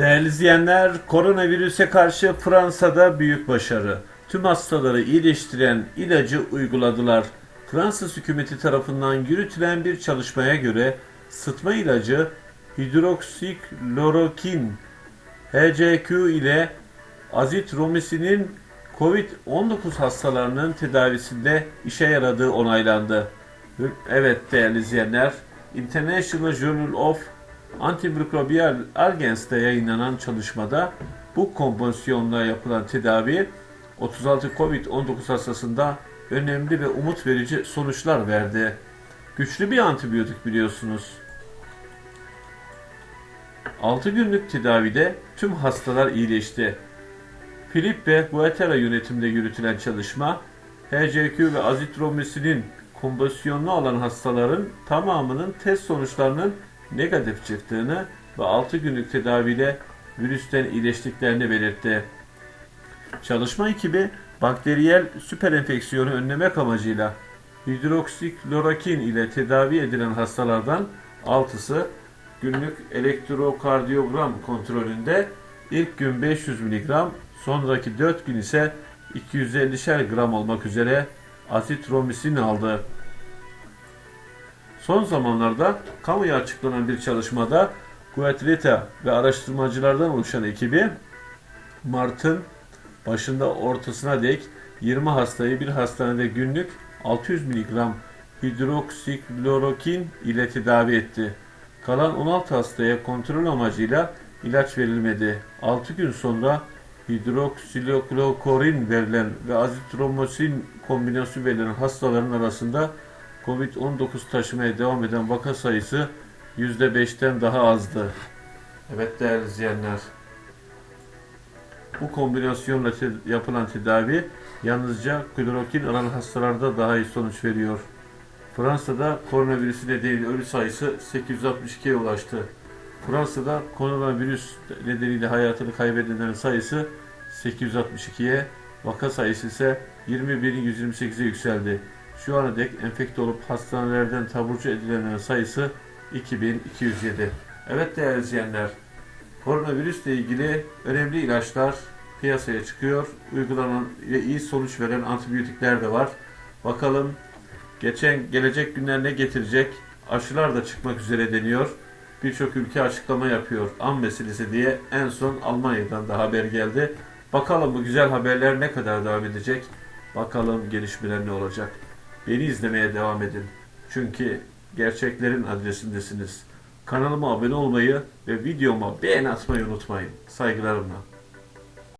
Değerli izleyenler, koronavirüse karşı Fransa'da büyük başarı. Tüm hastaları iyileştiren ilacı uyguladılar. Fransız hükümeti tarafından yürütülen bir çalışmaya göre sıtma ilacı hidroksiklorokin HCQ ile azitromysin'in COVID-19 hastalarının tedavisinde işe yaradığı onaylandı. Evet değerli izleyenler, International Journal of Antimicrobial Agens'te yayınlanan çalışmada bu kompozisyonla yapılan tedavi 36 COVID-19 hastasında önemli ve umut verici sonuçlar verdi. Güçlü bir antibiyotik biliyorsunuz. 6 günlük tedavide tüm hastalar iyileşti. Philip ve Guatera yönetiminde yürütülen çalışma, HCQ ve azitromysin'in kompozisyonunu alan hastaların tamamının test sonuçlarının negatif çıktığını ve 6 günlük tedaviyle virüsten iyileştiklerini belirtti. Çalışma ekibi bakteriyel süper enfeksiyonu önlemek amacıyla hidroksiklorokin ile tedavi edilen hastalardan 6'sı günlük elektrokardiyogram kontrolünde ilk gün 500 mg, sonraki 4 gün ise 250'şer gram olmak üzere azitromisin aldı. Son zamanlarda kamuya açıklanan bir çalışmada Guatreta ve araştırmacılardan oluşan ekibi Mart'ın başında ortasına dek 20 hastayı bir hastanede günlük 600 mg hidroksiklorokin ile tedavi etti. Kalan 16 hastaya kontrol amacıyla ilaç verilmedi. 6 gün sonra hidroksiklorokin verilen ve azitromisin kombinasyonu verilen hastaların arasında COVID-19 taşımaya devam eden vaka sayısı %5'ten daha azdı. Evet değerli izleyenler. Bu kombinasyonla yapılan tedavi yalnızca klorokin alan hastalarda daha iyi sonuç veriyor. Fransa'da koronavirüsü nedeniyle ölü sayısı 862'ye ulaştı. Fransa'da koronavirüs nedeniyle hayatını kaybedenlerin sayısı 862'ye, vaka sayısı ise 21.128'e yükseldi. Şu ana dek enfekte olup hastanelerden taburcu edilenlerin sayısı 2207. Evet değerli izleyenler, koronavirüsle ilgili önemli ilaçlar piyasaya çıkıyor. Uygulanan ve iyi sonuç veren antibiyotikler de var. Bakalım geçen gelecek günler ne getirecek? Aşılar da çıkmak üzere deniyor. Birçok ülke açıklama yapıyor. An meselesi diye en son Almanya'dan da haber geldi. Bakalım bu güzel haberler ne kadar devam edecek? Bakalım gelişmeler ne olacak? Beni izlemeye devam edin. Çünkü gerçeklerin adresindesiniz. Kanalıma abone olmayı ve videoma beğen atmayı unutmayın. Saygılarımla.